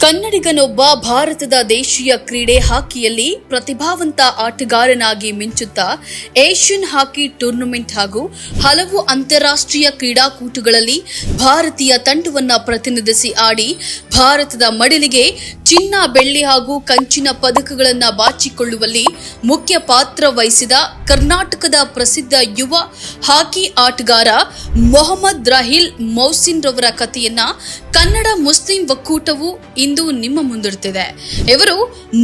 ಕನ್ನಡಿಗನೊಬ್ಬ ಭಾರತದ ದೇಶೀಯ ಕ್ರೀಡೆ ಹಾಕಿಯಲ್ಲಿ ಪ್ರತಿಭಾವಂತ ಆಟಗಾರನಾಗಿ ಮಿಂಚುತ್ತಾ ಏಷ್ಯನ್ ಹಾಕಿ ಟೂರ್ನಮೆಂಟ್ ಹಾಗೂ ಹಲವು ಅಂತಾರಾಷ್ಟ್ರೀಯ ಕ್ರೀಡಾಕೂಟಗಳಲ್ಲಿ ಭಾರತೀಯ ತಂಡವನ್ನು ಪ್ರತಿನಿಧಿಸಿ ಆಡಿ ಭಾರತದ ಮಡಿಲಿಗೆ ಚಿನ್ನ, ಬೆಳ್ಳಿ ಹಾಗೂ ಕಂಚಿನ ಪದಕಗಳನ್ನು ಬಾಚಿಕೊಳ್ಳುವಲ್ಲಿ ಮುಖ್ಯ ಪಾತ್ರ ವಹಿಸಿದ ಕರ್ನಾಟಕದ ಪ್ರಸಿದ್ಧ ಯುವ ಹಾಕಿ ಆಟಗಾರ ಮೊಹಮ್ಮದ್ ರಾಹಿಲ್ ಮೌಸಿನ್ ರವರ ಕಥೆಯನ್ನ ಕನ್ನಡ ಮುಸ್ಲಿಂ ಒಕ್ಕೂಟವು ಇಂದು ನಿಮ್ಮ ಮುಂದಿಡ್ತಿದೆ. ಇವರು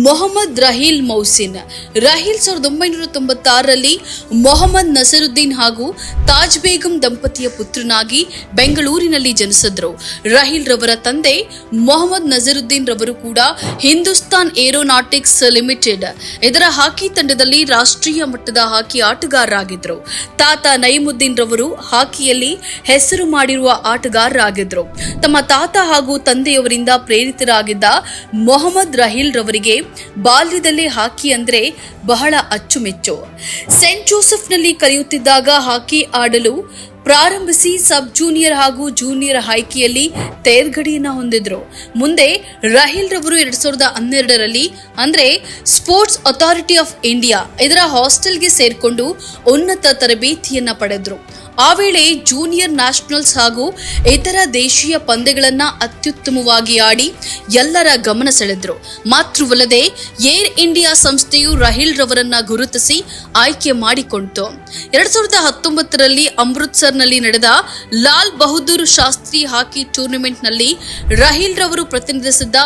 ಮೊಹಮ್ಮದ್ ರಹೀಲ್ ಮೌಸಿನ್. ರಹೀಲ್ ಸಾವಿರದ ಒಂಬೈನೂರ ತೊಂಬತ್ತಾರರಲ್ಲಿ ಮೊಹಮ್ಮದ್ ನಸರುದ್ದೀನ್ ಹಾಗೂ ತಾಜ್ ಬೇಗಂ ದಂಪತಿಯ ಪುತ್ರನಾಗಿ ಬೆಂಗಳೂರಿನಲ್ಲಿ ಜನಿಸಿದ್ರು. ರಹೀಲ್ ರವರ ತಂದೆ ಮೊಹಮ್ಮದ್ ನಜರುದ್ದೀನ್ ರವರು ಕೂಡ ಹಿಂದೂಸ್ತಾನ್ ಏರೋನಾಟಿಕ್ಸ್ ಲಿಮಿಟೆಡ್ ಇದರ ಹಾಕಿ ತಂಡದಲ್ಲಿ ರಾಷ್ಟ್ರೀಯ ಮಟ್ಟದ ಹಾಕಿ ಆಟಗಾರರಾಗಿದ್ದರು ತಾತ ನೈಮುದ್ದೀನ್ ರವರು ಹಾಕಿಯಲ್ಲಿ ಹೆಸರು ಮಾಡಿರುವ ಆಟಗಾರರಾಗಿದ್ದರು ತಮ್ಮ ತಾತ ಹಾಗೂ ತಂದೆಯವರಿಂದ ಪ್ರೇರಿತರಾಗಿದ್ದ ಮೊಹಮ್ಮದ್ ರಹೀಲ್ ರವರಿಗೆ ಬಾಲ್ಯದಲ್ಲಿ ಹಾಕಿ ಅಂದ್ರೆ ಬಹಳ ಅಚ್ಚುಮೆಚ್ಚು. ಸೆಂಟ್ ಜೋಸೆಫ್ನಲ್ಲಿ ಕಲಿಯುತ್ತಿದ್ದಾಗ ಹಾಕಿ ಆಡಲು ಪ್ರಾರಂಭಿಸಿ ಸಬ್ ಜೂನಿಯರ್ ಹಾಗೂ ಜೂನಿಯರ್ ಆಯ್ಕೆಯಲ್ಲಿ ತೇರ್ಗಡಿಯನ್ನು ಹೊಂದಿದ್ರು. ಮುಂದೆ ರಾಹಿಲ್ ರವರು ಎರಡ್ ಸಾವಿರದ ಹನ್ನೆರಡರಲ್ಲಿ ಅಂದ್ರೆ ಸ್ಪೋರ್ಟ್ಸ್ ಅಥಾರಿಟಿ ಆಫ್ ಇಂಡಿಯಾ ಇದರ ಹಾಸ್ಟೆಲ್ಗೆ ಸೇರಿಕೊಂಡು ಉನ್ನತ ತರಬೇತಿಯನ್ನ ಪಡೆದ್ರು. ಆ ವೇಳೆ ಜೂನಿಯರ್ ನ್ಯಾಷನಲ್ಸ್ ಹಾಗೂ ಇತರ ದೇಶೀಯ ಪಂದ್ಯಗಳನ್ನು ಅತ್ಯುತ್ತಮವಾಗಿ ಆಡಿ ಎಲ್ಲರ ಗಮನ ಸೆಳೆದರು. ಮಾತ್ರವಲ್ಲದೆ ಏರ್ ಇಂಡಿಯಾ ಸಂಸ್ಥೆಯು ರಹಿಲ್ ರವರನ್ನ ಗುರುತಿಸಿ ಆಯ್ಕೆ ಮಾಡಿಕೊಂಡಿತು. ಎರಡ್ ಸಾವಿರದ ಹತ್ತೊಂಬತ್ತರಲ್ಲಿ ಅಮೃತ್ಸರ್ನಲ್ಲಿ ನಡೆದ ಲಾಲ್ ಬಹದ್ದೂರ್ ಶಾಸ್ತ್ರಿ ಹಾಕಿ ಟೂರ್ನಮೆಂಟ್ನಲ್ಲಿ ರಹಿಲ್ ರವರು ಪ್ರತಿನಿಧಿಸಿದ್ದ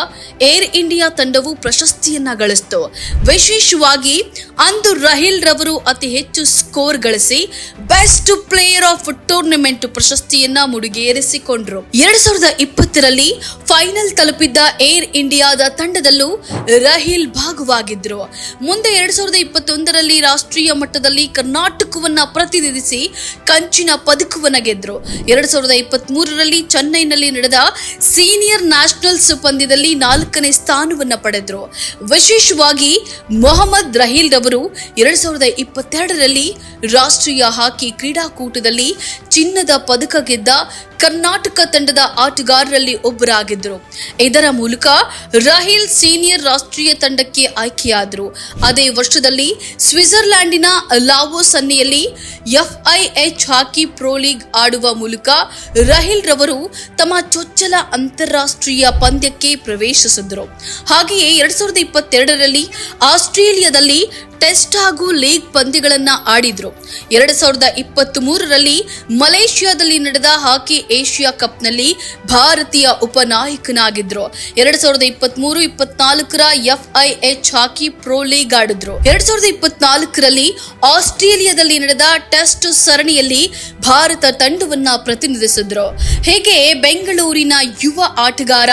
ಏರ್ ಇಂಡಿಯಾ ತಂಡವು ಪ್ರಶಸ್ತಿಯನ್ನ ಗಳಿಸಿತು. ವಿಶೇಷವಾಗಿ ಅಂದು ರಹಿಲ್ ರವರು ಅತಿ ಹೆಚ್ಚು ಸ್ಕೋರ್ ಗಳಿಸಿ ಬೆಸ್ಟ್ ಪ್ಲೇಯರ್ ಆಫ್ ಟೂರ್ನಮೆಂಟ್ ಪ್ರಶಸ್ತಿಯನ್ನ ಮುಡಿಗೇರಿಸಿಕೊಂಡ್ರು. ಎರಡ್ ಸಾವಿರದ ಇಪ್ಪತ್ತರಲ್ಲಿ ಫೈನಲ್ ತಲುಪಿದ್ದ ಏರ್ ಇಂಡಿಯಾದ ತಂಡದಲ್ಲೂ ರಹೀಲ್ ಭಾಗವಾಗಿದ್ರು. ಮುಂದೆ ಎರಡ್ ಸಾವಿರದ ಇಪ್ಪತ್ತೊಂದರಲ್ಲಿ ರಾಷ್ಟ್ರೀಯ ಮಟ್ಟದಲ್ಲಿ ಕರ್ನಾಟಕವನ್ನ ಪ್ರತಿನಿಧಿಸಿ ಕಂಚಿನ ಪದಕವನ್ನ ಗೆದ್ರು. ಎರಡ್ ಸಾವಿರದ ಇಪ್ಪತ್ತ್ ಮೂರರಲ್ಲಿ ಚೆನ್ನೈನಲ್ಲಿ ನಡೆದ ಸೀನಿಯರ್ ನ್ಯಾಷನಲ್ಸ್ ಪಂದ್ಯದಲ್ಲಿ ನಾಲ್ಕನೇ ಸ್ಥಾನವನ್ನ ಪಡೆದ್ರು. ವಿಶೇಷವಾಗಿ ಮೊಹಮ್ಮದ್ ರಹೀಲ್ ರವರು ಎರಡ್ ಸಾವಿರದ ಇಪ್ಪತ್ತೆರಡರಲ್ಲಿ ರಾಷ್ಟ್ರೀಯ ಹಾಕಿ ಕ್ರೀಡಾಕೂಟದಲ್ಲಿ ಚಿನ್ನದ ಪದಕ ಗೆದ್ದ ಕರ್ನಾಟಕ ತಂಡದ ಆಟಗಾರರಲ್ಲಿ ಒಬ್ಬರಾಗಿದ್ದರು. ಇದರ ಮೂಲಕ ರಾಹಿಲ್ ಸೀನಿಯರ್ ರಾಷ್ಟ್ರೀಯ ತಂಡಕ್ಕೆ ಆಯ್ಕೆಯಾದರು. ಅದೇ ವರ್ಷದಲ್ಲಿ ಸ್ವಿಟ್ಜರ್ಲ್ಯಾಂಡಿನ ಲಾವೋ ಸನ್ನಿಯಲ್ಲಿ ಎಫ್ಐಎಚ್ ಹಾಕಿ ಪ್ರೊ ಲೀಗ್ ಆಡುವ ಮೂಲಕ ರಾಹಿಲ್ ರವರು ತಮ್ಮ ಚೊಚ್ಚಲ ಅಂತಾರಾಷ್ಟ್ರೀಯ ಪಂದ್ಯಕ್ಕೆ ಪ್ರವೇಶಿಸಿದರು. ಹಾಗೆಯೇ ಎರಡ್ ಸಾವಿರದ ಇಪ್ಪತ್ತೆರಡರಲ್ಲಿ ಆಸ್ಟ್ರೇಲಿಯಾದಲ್ಲಿ ಟೆಸ್ಟ್ ಹಾಗೂ ಲೀಗ್ ಪಂದ್ಯಗಳನ್ನು ಆಡಿದ್ರು. ಎರಡ್ ಸಾವಿರದ ಇಪ್ಪತ್ತ್ ಮೂರರಲ್ಲಿ ಮಲೇಷಿಯಾದಲ್ಲಿ ನಡೆದ ಹಾಕಿ ಏಷ್ಯಾ ಕಪ್ನಲ್ಲಿ ಭಾರತೀಯ ಉಪನಾಯಕನಾಗಿದ್ರು. ಎರಡ್ ಸಾವಿರದ ಇಪ್ಪತ್ತ್ ಮೂರು ಇಪ್ಪತ್ನಾಲ್ಕರ ಎಫ್ಐಎಚ್ ಹಾಕಿ ಪ್ರೊ ಲೀಗ್ ಆಡಿದ್ರು. ಎರಡ್ ಸಾವಿರದ ಇಪ್ಪತ್ನಾಲ್ಕರಲ್ಲಿ ಆಸ್ಟ್ರೇಲಿಯಾದಲ್ಲಿ ನಡೆದ ಟೆಸ್ಟ್ ಸರಣಿಯಲ್ಲಿ ಭಾರತ ತಂಡವನ್ನ ಪ್ರತಿನಿಧಿಸಿದ್ರು. ಹೀಗೆ ಬೆಂಗಳೂರಿನ ಯುವ ಆಟಗಾರ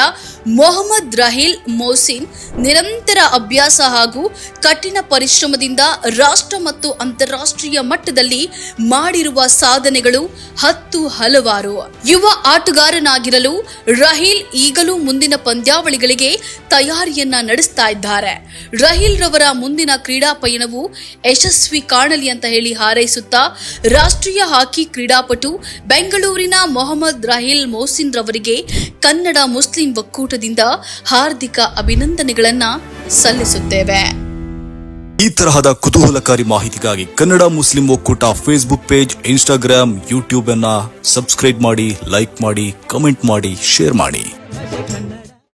ಮೊಹಮ್ಮದ್ ರಹೀಲ್ ಮೋಸಿನ್ ನಿರಂತರ ಅಭ್ಯಾಸ ಹಾಗೂ ಕಠಿಣ ಪರಿಶ್ರಮದಿಂದ ರಾಷ್ಟ್ರ ಮತ್ತು ಅಂತಾರಾಷ್ಟ್ರೀಯ ಮಟ್ಟದಲ್ಲಿ ಮಾಡಿರುವ ಸಾಧನೆಗಳು ಹತ್ತು ಹಲವಾರು. ಯುವ ಆಟಗಾರನಾಗಿರಲು ರಹೀಲ್ ಈಗಲೂ ಮುಂದಿನ ಪಂದ್ಯಾವಳಿಗಳಿಗೆ ತಯಾರಿಯನ್ನ ನಡೆಸ್ತಾ ಇದ್ದಾರೆ. ರಹೀಲ್ ರವರ ಮುಂದಿನ ಕ್ರೀಡಾ ಪಯಣವು ಯಶಸ್ವಿ ಕಾಣಲಿ ಅಂತ ಹೇಳಿ ಹಾರೈಸುತ್ತಾ ರಾಷ್ಟ್ರೀಯ ಹಾಕಿ ಕ್ರೀಡಾಪಟು ಬೆಂಗಳೂರಿನ ಮೊಹಮ್ಮದ್ ರಹೀಲ್ ಮೋಸಿನ್ ರವರಿಗೆ ಕನ್ನಡ ಮುಸ್ಲಿಂ ಒಕ್ಕೂಟದಿಂದ ಹಾರ್ದಿಕ ಅಭಿನಂದನೆಗಳನ್ನ ಸಲ್ಲಿಸುತ್ತೇವೆ. ಈ ತರಹದ ಕುತೂಹಲಕಾರಿ ಮಾಹಿತಿಗಾಗಿ ಕನ್ನಡ ಮುಸ್ಲಿಂ ಒಕ್ಕೂಟ ಫೇಸ್ಬುಕ್ ಪೇಜ್ ಇನ್ಸ್ಟಾಗ್ರಾಮ್ ಯೂಟ್ಯೂಬ್ ಅನ್ನ ಸಬ್ಸ್ಕ್ರೈಬ್ ಮಾಡಿ ಲೈಕ್ ಮಾಡಿ ಕಮೆಂಟ್ ಮಾಡಿ ಶೇರ್ ಮಾಡಿ.